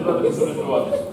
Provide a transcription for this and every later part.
депутати прокоментувати.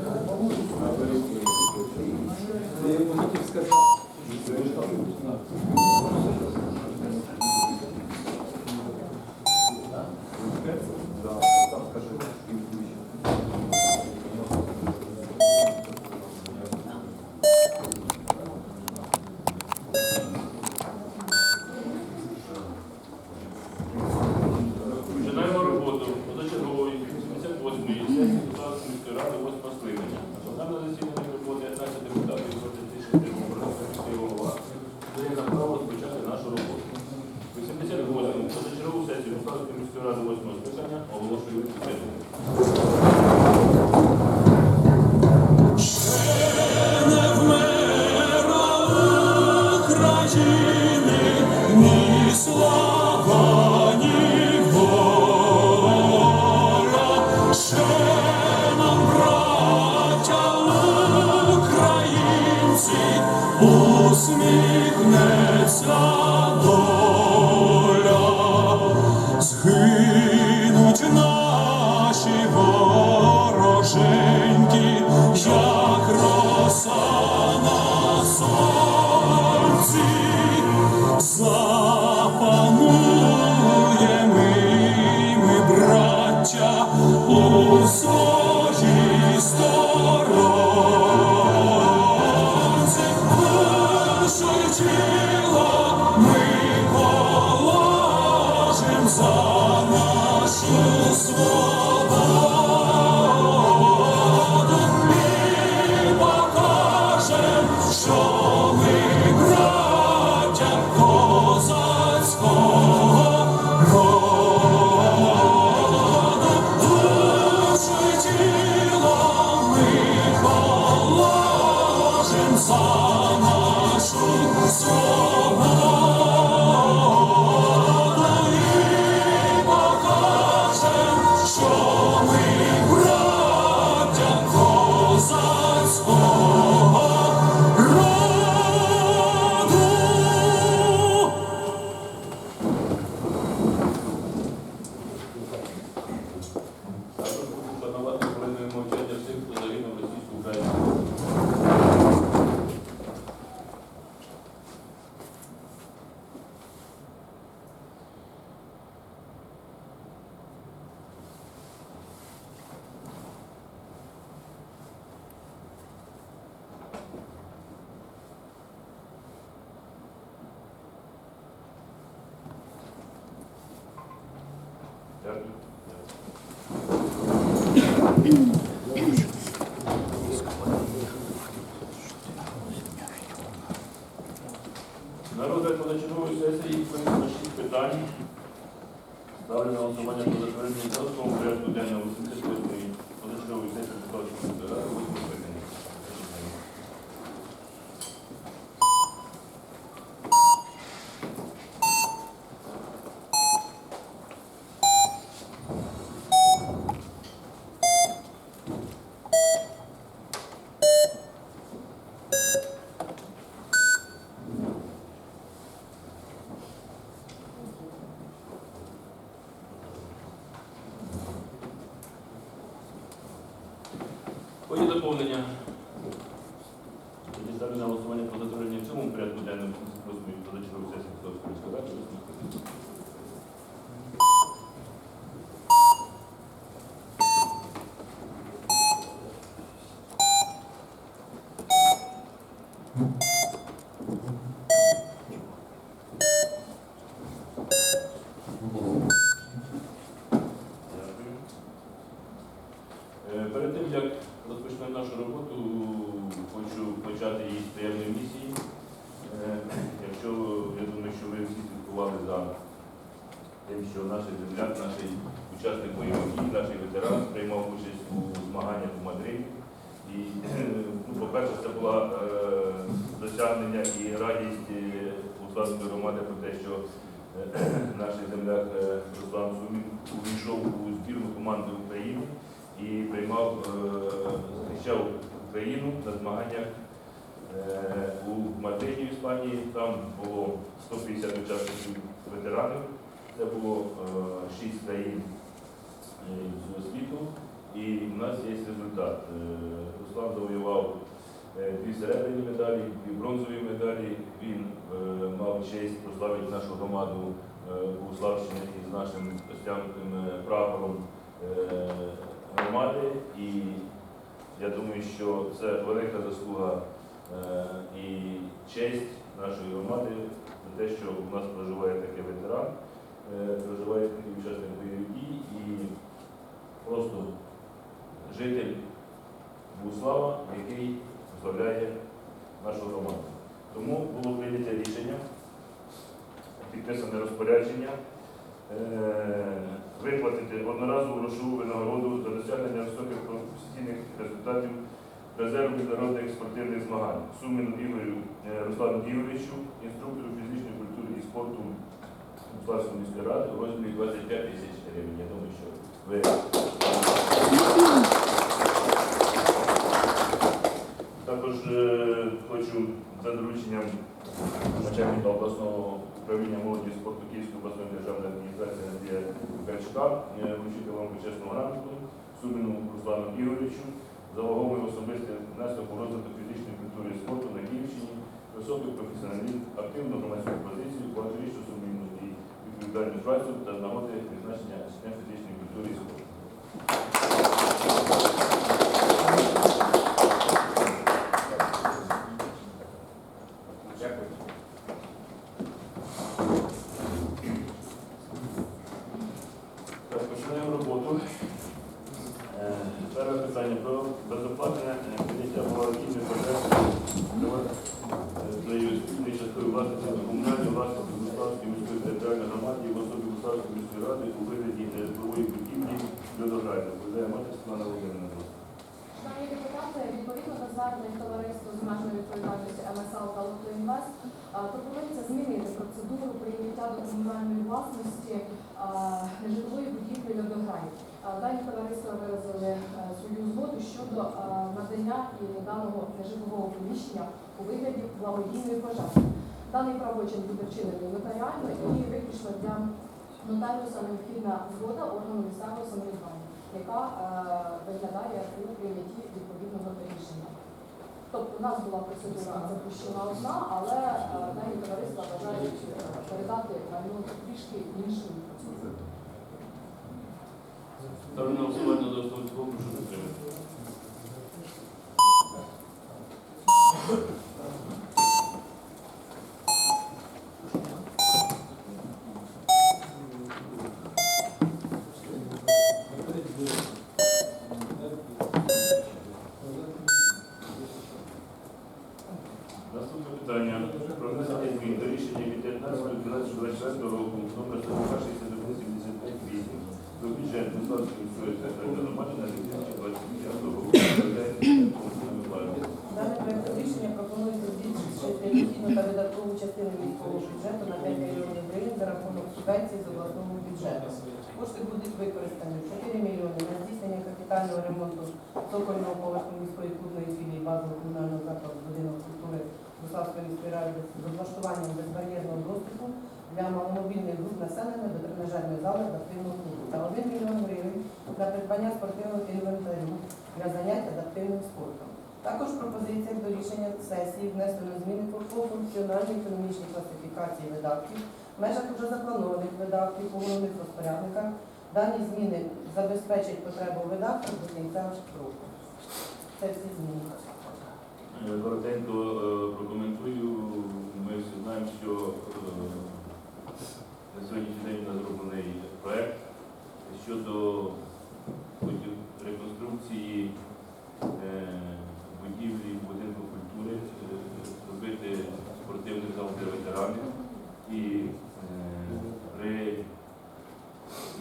Mm-hmm. Мої доповнення. Ставлю на голосування про затвердження в цьому порядку денному розповідь до дочерів сесії Хтось міської ради. поранення і радість Луцанської громади про те, що е, наш земляк е, Руслан Сумін увійшов у збірну команди України і приймав, е, захищав Україну на змаганнях у Мадриді в Іспанії. Там було 150 учасників ветеранів. Це було 6 країн світу. І в нас є результат. Руслан завоював дві серебряні медалі, дві бронзові медалі. Він е, мав честь прославити нашу громаду е, у Славщині із нашим стягнутим е, прапором е, громади. І я думаю, що це велика заслуга е, і честь нашої громади за те, що у нас проживає такий ветеран, е, проживає такий учасник бойових дій і просто житель Буслава, який представляє нашу громаду. Тому було прийнято рішення, підписане розпорядження, е, виплатити одноразову грошову винагороду за досягнення високих професійних результатів резерву міжнародних спортивних змагань. Суміну Ігорю е, Руслану Ігоровичу, інструктору фізичної культури і спорту Буславської міської ради у розмірі 25 тисяч гривень. Я думаю, що ви також е, хочу за дорученням начальника обласного управління молоді і спорту Київської обласної державної адміністрації Андрія Качка е, вручити вам почесну грамоту Суміну Руслану Ігоровичу за вагомий особистий внесок у розвиток фізичної культури і спорту на Київщині, високий професіоналізм, активну громадську позицію, багаторічну сумлінність і відповідальну працю та нагоди відзначення фізичної культури і спорту. Дякую. Так, починаємо роботу. Е, Перше питання про безоплатне е, прийняття благодійних потреб своєю спільної часткової власності на комунальної власності Буславської міської територіальної громади і в особі Буславської міської ради у вигляді житлової будівлі Льодограйна. Буде мати Світлана Володимирівна. Шановні депутати, відповідно до звернень товариства з обмеженою відповідальністю МСЛ та «Лотоінвест» а, пропонується змінити процедуру прийняття до комунальної власності а, нежитлової будівлі «Льодограй». А, Дані товариства виразили е, свою згоду щодо надання і даного нежитлового приміщення у вигляді благодійної пожежі. Даний правочин буде вчинений нотаріально і виключно для нотаріуса необхідна згода органу місцевого самоврядування яка е, виглядає у прийнятті відповідного рішення. Тобто у нас була процедура запущена одна, але навіть товариства бажають е, передати майно трішки іншим процедурам. Ставлю на голосування до основу цілому, прошу підтримати. Наступне питання про внесення змін до рішення від 15.12.24 року номер 41 до бюджету Славської міської територіальної громади на 2025 року. Дане проект рішення пропонується необхідну та видаткову частину міського бюджету на 5 мільйонів гривень за рахунок субвенцій з обласного бюджету. Кошти будуть використані 4 мільйони на здійснення капітального ремонту цокольного поверху міської клубної філії базового комунального закладу будинок культури Руславської міської ради з облаштуванням безбар'єрного доступу для маломобільних груп населення до тренажерної зали адаптивного клубу та 1 мільйон гривень на придбання спортивного інвентарю для занять адаптивним спортом. Також пропозиція до рішення сесії внесено зміни по функціональній економічній класифікації видатків, в межах вже запланованих видатків по розпорядника. Дані зміни забезпечать потребу видатків до кінця року. Це всі зміни. Е, Коротенько е, прокоментую. Ми всі знаємо, що е, на сьогоднішній день у нас зроблений проект щодо потім реконструкції е, будівлі будинку культури, е, зробити спортивний зал для ветеранів і е, при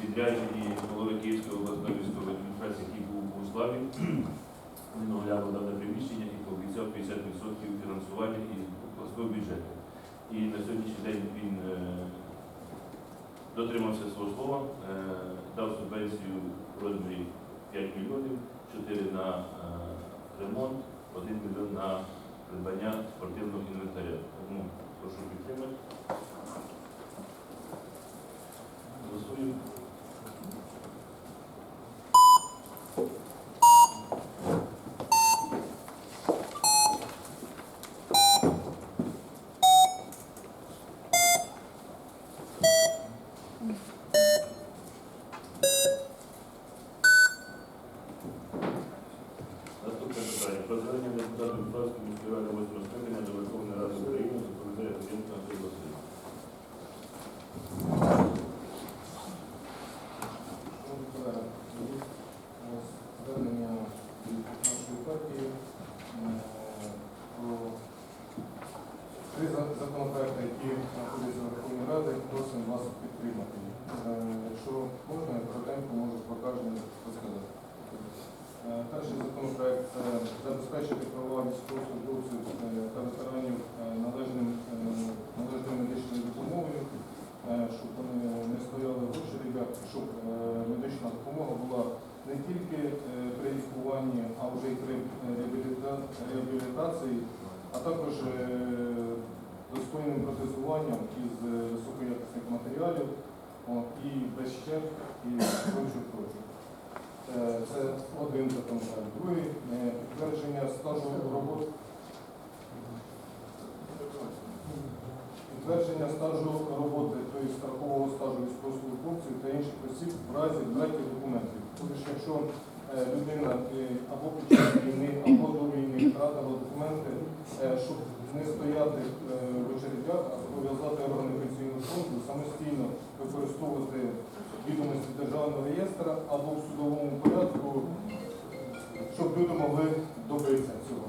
відрядженні голови Київської обласної військової адміністрації, який був у Славі, він оглянув дане приміщення і пообіцяв 50% фінансування із обласного бюджету. І на сьогоднішній день він е, дотримався свого слова, е, дав субвенцію в розмірі 5 мільйонів, 4 на е, ремонт, 1 мільйон на придбання спортивного інвентаря. Тому прошу підтримати. Голосуємо. Наступне питання. Про звернення депутатів Дубравської міської ради восьмого скликання до Верховної Ради України доповідає Руденко Андрій Васильович. Шановні колеги, є у нас звернення від нашої партії е, про три за- законопроекти, які знаходяться Раді, просимо вас підтримати. Е, Якщо можна, коротенько можу про розказати. Е, Перший законопроект забезпечити права військовослужбовців е, та ветеранів е, належним, е, належною медичною допомогою, е, щоб вони не стояли в очередях, щоб е, медична допомога була не тільки е, при лікуванні, а вже й при е, реабілітації, а також е, достойним протезуванням із е, високоякісних матеріалів і без щеп, і прочу прочого. Е, Це один законопроект. Другий е, підтвердження стажу роботи. Підтвердження стажу роботи, тобто страхового стажу військовослужбовців та інших осіб в разі браку документів. Тобто, ж якщо е, людина е, або під час війни, або до війни втратила документи, е, щоб не стояти е, в очередях, а зобов'язати органи пенсійного фонду самостійно використовувати відомості державного реєстра або в судовому порядку, щоб люди могли добитися цього.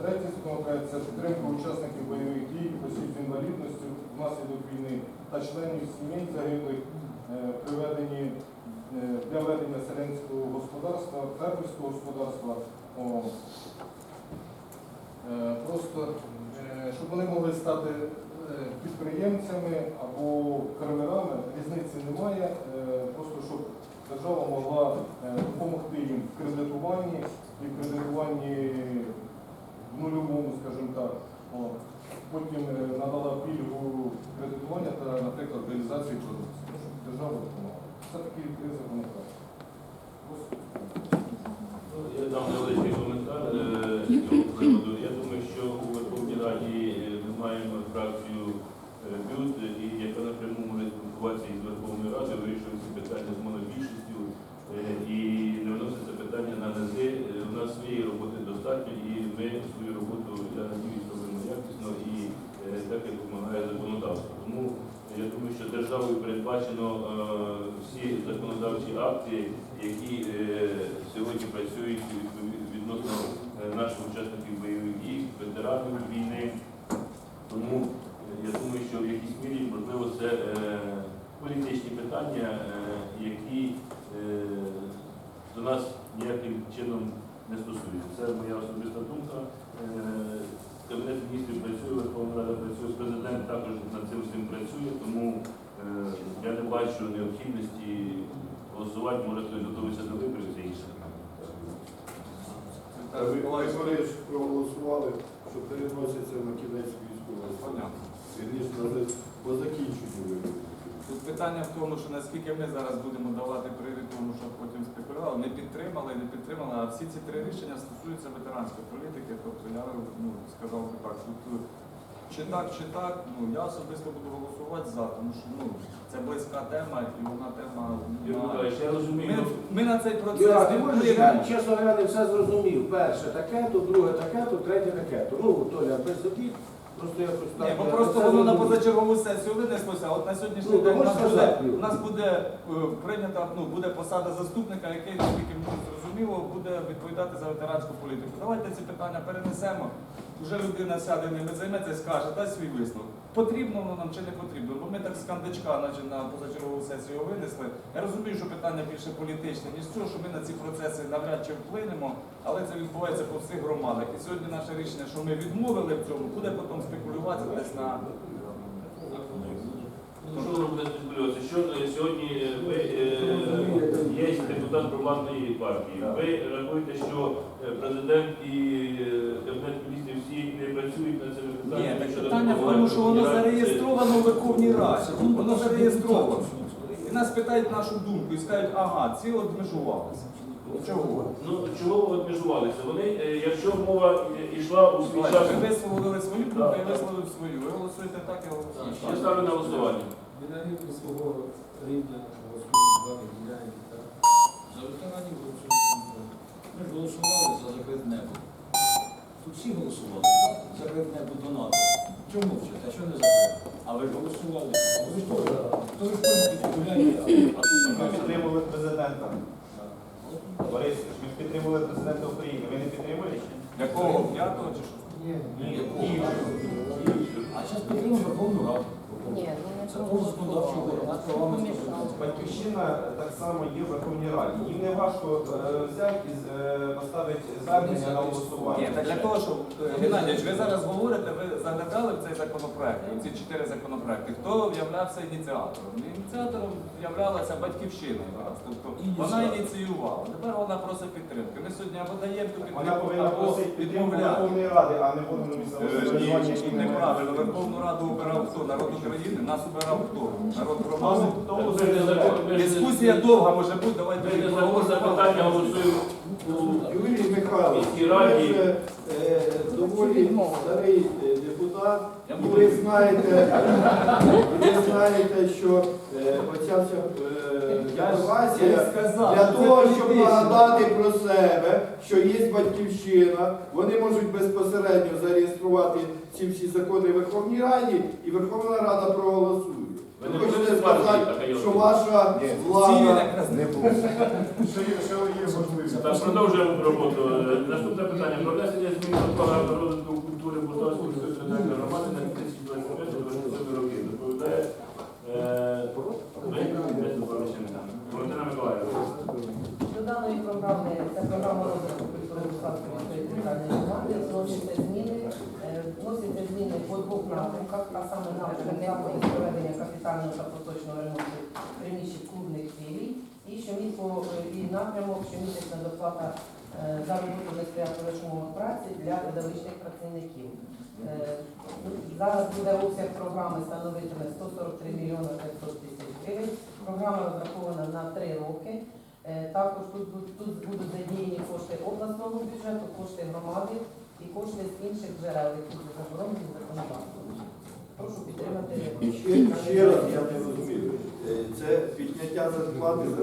Третій законопроект це підтримка учасників бойових дій, осіб з інвалідністю внаслідок війни та членів сімей загиблих е, при веденні е, для ведення селянського господарства, фермерського господарства. Е, Просто щоб вони могли стати підприємцями або фермерами, різниці немає. Е, Просто щоб держава могла е, допомогти їм в кредитуванні і в кредитуванні в нульовому, скажімо так. Потім е, надала пільгу кредитування та, наприклад, реалізації продукції. Держава допомагала. Це такі три законопроекти. Ну, Я дам невеличкий коментар е, з цього приводу. Я думаю, що у Верховній Раді е, ми маємо фракцію е, БЮТ, і яка напряму може спілкуватися із Верховною Радою, вирішує ці питання з монобільшістю е, і не виноситься питання на низи. Е, У нас своєї роботи достатньо, і ми свою роботу, я надіюсь, робимо якісно і е, так, як допомагає законодавство. Тому я думаю, що державою передбачено е, всі законодавчі акти, які е, сьогодні працюють відносно е, наших учасників бойових дій, ветеранів війни. Тому е, я думаю, що в якійсь мірі можливо це е, політичні питання, е, які е, до нас ніяким чином не стосуються. Це моя особиста думка. Е, Кабінет міністрів працює, Верховна Рада працює, президент також над цим всім працює, тому я не бачу необхідності голосувати, може хтось готується до виборів, це інше. Миколаївич проголосували, що переноситься на кінець військового стану. Вірніше, навіть по закінченню виборів. Тут питання в тому, що наскільки ми зараз будемо давати прioritет тому, що потім спекулювали, не підтримали, не підтримали, а всі ці три рішення стосуються ветеранської політики. Тобто я ну, сказав би так, тут чи так, чи так, ну я особисто буду голосувати за, тому що ну, це близька тема і вона тема. Юрій ну, я розумію, Ми, ми на цей процес Юра, ти не можеш, я, впливаємо. чесно говоря, не все зрозумів. Перше таке, то друге таке, то третє таке. То, ну, Толя, без обід, просто якось так. Ні, бо я просто воно на позачергову сесію винеслося. От на сьогоднішній Ну, день у можеш нас буде, сказати? у нас буде е, прийнята, ну буде посада заступника, який, наскільки мені зрозуміло, буде відповідати за ветеранську політику. Давайте ці питання перенесемо. Вже людина сяде ними займеться скаже, дасть свій висновок. Потрібно воно нам чи не потрібно? Бо ми так з кандачка значить, на позачергову сесію винесли. Я розумію, що питання більше політичне, ніж цього, що ми на ці процеси навряд чи вплинемо, але це відбувається по всіх громадах. І сьогодні наше рішення, що ми відмовили в цьому, буде потім спекулюватися десь на Ну, що ви спекулювати? Що е, сьогодні е, ви е, є депутат провладної партії. Ви рахуєте, що президент і ні, так питання в тому, що воно зареєстровано в Верховній Раді. Воно зареєстровано. І нас питають нашу думку і скажуть, ага, ці обмежувалися. Чого? Ну чого ви обмежувалися? Вони, е, якщо мова йшла у свій час. Ви висловили свою думку, я висловив свою. Ви голосуєте так, я голосую Я ставлю на голосування. Відновити свого рівня господи ділянки. За ветеранів голосуємо. Ми ж голосували за закрит небо. Тут всі голосували виділяє не донати. Чому вчите? Що не закрили? А ви ж голосували. А ви ж теж. То ви ж ходите. Ми підтримували президента. Борис, ви підтримували президента України. Ви не підтримуєте? Якого? П'ятого чи що? Ні. А зараз підтримуємо Верховну Раду. Ні, ну правами. Батьківщина так само є в Верховній Раді. Їм не важко е, взяти і е, поставити звернення на голосування. Ні, так для того, щоб е, Геннадійович, ви зараз говорите, ви заглядали в цей законопроект, в ці чотири законопроекти. Хто являвся ініціатором? Ініціатором являлася батьківщина якраз. Тобто вона ініціювала. Тепер вона просить підтримки. Ми сьогодні або даємо ту Вона підтримку, повинна або просити підтримку відмовляємо. Верховної Ради, а не органу місцевого Е, самоврядування, Ні, не неправильно. Верховну Раду обирав хто? Народ України. Нас обирав хто? Народ громади. Дискусія довга може бути. Давайте Ми не за запитання голосуємо Юрій Михайлович, ви ж, е, доволі старий е, депутат, і ви знаєте, ви знаєте, що е, оця вся е, Я ситуація я ж сказав, для того, щоб нагадати про себе, що є батьківщина, вони можуть безпосередньо зареєструвати ці всі закони в Верховній Раді, і Верховна Рада проголосує. Ви не хочете сказати, що ваша влада не є, що є можливість? Так, продовжуємо роботу. Е, Наступне питання. Про внесення змін до розвитку культури Бутовської територіальної громади на 2025-2027 роки. Доповідає е, Валентина Миколаївна. До даної програми, це програма розвитку культурно-мистецької територіальної громади, вносяться зміни, е, вносяться зміни по двох напрямках, а саме напрямок заходів з проведення капітального та поточного ремонту приміщень клубних філій і щомісяця і напрямок щомісячна доплата е, за роботу несприятливих праці для педагогічних працівників. Е, ну, Зараз буде обсяг програми становитиме 143 мільйони 500 тисяч гривень. Програма розрахована на три роки. Е, Також тут, тут будуть задіяні кошти обласного бюджету, кошти громади і кошти з інших джерел, які заборонені законодавством. Прошу підтримати. Ще раз я не розумію. Е, Це підняття зарплати за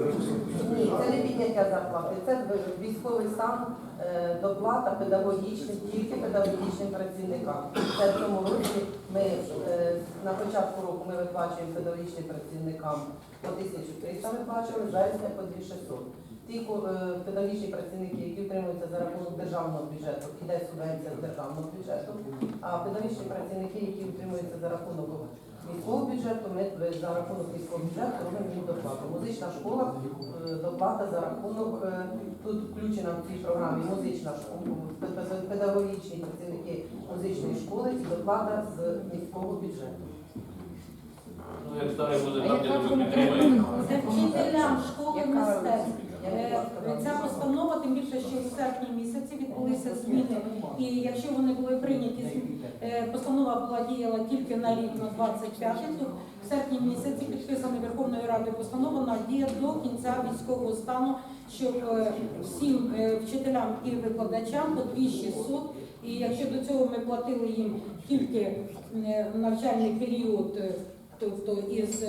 Ні, це не підняття зарплати, це військовий стан, е, доплата педагогічним, тільки педагогічним працівникам. Це в цьому році ми е, на початку року ми виплачуємо педагогічним працівникам по 1300 виплачували, зараз ми по 2600. Ті педагогічні працівники, які утримуються за рахунок державного бюджету, іде субвенція з державного бюджету, а педагогічні працівники, які утримуються за рахунок міського бюджету, ми за рахунок міського бюджету робимо їм доплату. Музична школа е, доплата за рахунок, е, тут включена в цій програмі музична школа, пе- пе- педагогічні працівники музичної школи і доплата з міського бюджету. Ну, як старий буде там, де ви підтримуєте. Це вчителям школи мистецтв. Е. Ця постанова, тим більше, що в серпні місяці відбулися зміни. І якщо вони були прийняті, е, постанова була діяла тільки на рік на 25 то в серпні місяці підписана Верховною Радою постанова на діє до кінця військового стану, щоб е, всім вчителям і викладачам по 2600. І якщо до цього ми платили їм тільки е, навчальний період, тобто із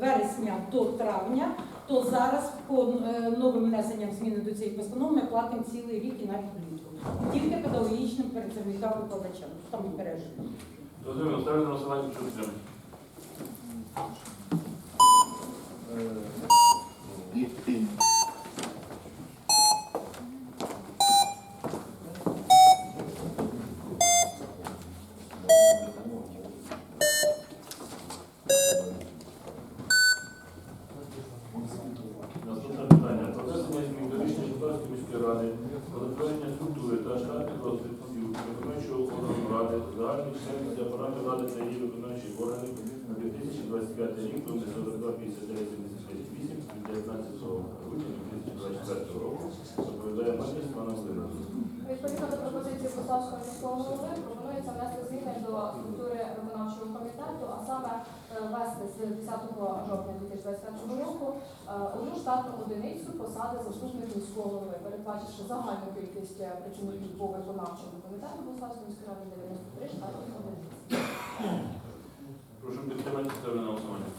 вересня до травня, то зараз по е, новим внесенням зміни до цієї постанови ми платимо цілий рік і навіть влітку. Тільки педагогічним працівникам викладачам. Там пережити. Розумію, ставлю на голосування, що Thank Наступне питання. Про внесення змін до рішення Житомирської міської ради про затвердження структури та штатних розписів виконуючого органу ради, загальної чисельності апарату ради та її виконуючих органів на 2025 рік, номер 42 59 78 від 19 грудня 2024 року, доповідає Марія Свана Володимирівна. Відповідно до пропозиції міського голови пропонується внести зміни до структури виконавчого комітету, а саме е, ввести з 10 жовтня 2021 року е, одну штатну одиницю посади заступник міського голови, передбачивши загальну кількість е, працівників по виконавчому комітету Пославської міської ради 93 штатних одиниць. Прошу підтримати ставлю на голосування.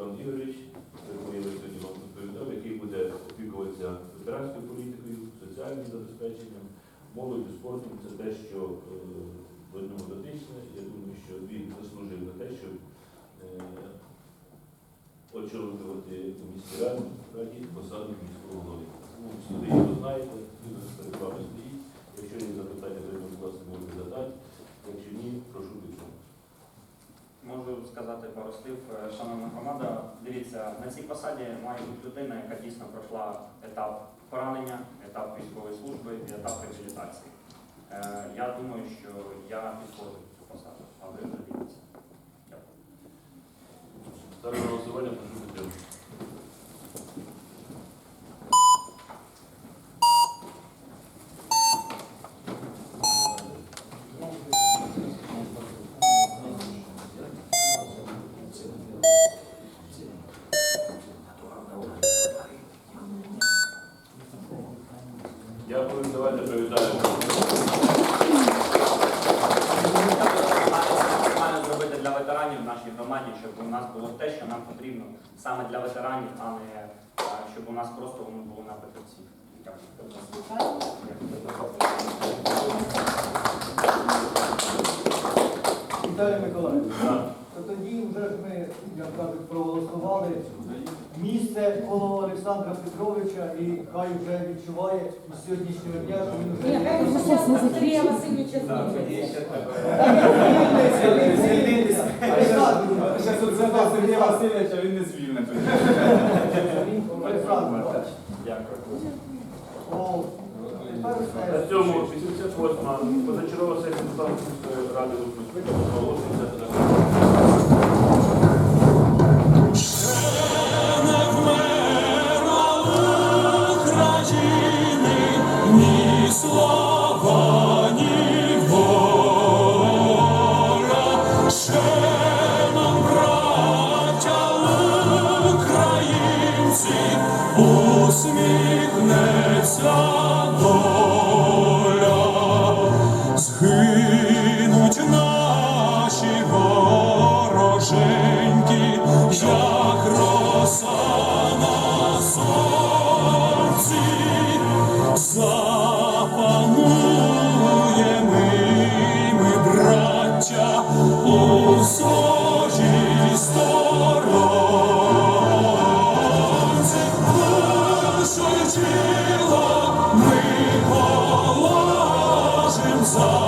Руслан Ігорович, про я сьогодні вам розповідав, який буде опікуватися ветеранською політикою, соціальним забезпеченням, молоддю, спортом. Це те, що е, до нього дотичне. Я думаю, що він заслужив на те, щоб е, очолювати міській раді, раді посаду міського голови. Ну, сюди його знаєте, він перед вами стоїть. Якщо є запитання, то будь ласка, можете задати. Якщо ні, прошу підтримати. Можу сказати пару слів, Е, шановна громада. Дивіться, на цій посаді має бути людина, яка дійсно пройшла етап поранення, етап військової служби і етап реабілітації. Е, Я думаю, що я підходжу цю посаду, а ви дивіться. Дякую. На голосування, прошу підтримати. Дякую, давайте привітаємо. Максимально зробити для ветеранів в нашій громаді, щоб у нас було те, що нам потрібно саме для ветеранів, а не е, щоб у нас просто воно було на всіх. Дякую. Віталій Миколаївич, то тоді вже ж ми, як кажуть, проголосували місце коло Олександра Петровича і хай вже відчуває з сьогоднішнього дня, що він вже Ні, вже зараз Васильовича звільнитися. Тут Сергія Васильовича, він не звільнений. Олександр, Дякую. На цьому 88-ма позачергова сесія Мустанської ради розпочнеться, оголошується запануємо ми, ми браття, у положим за нашу свободу.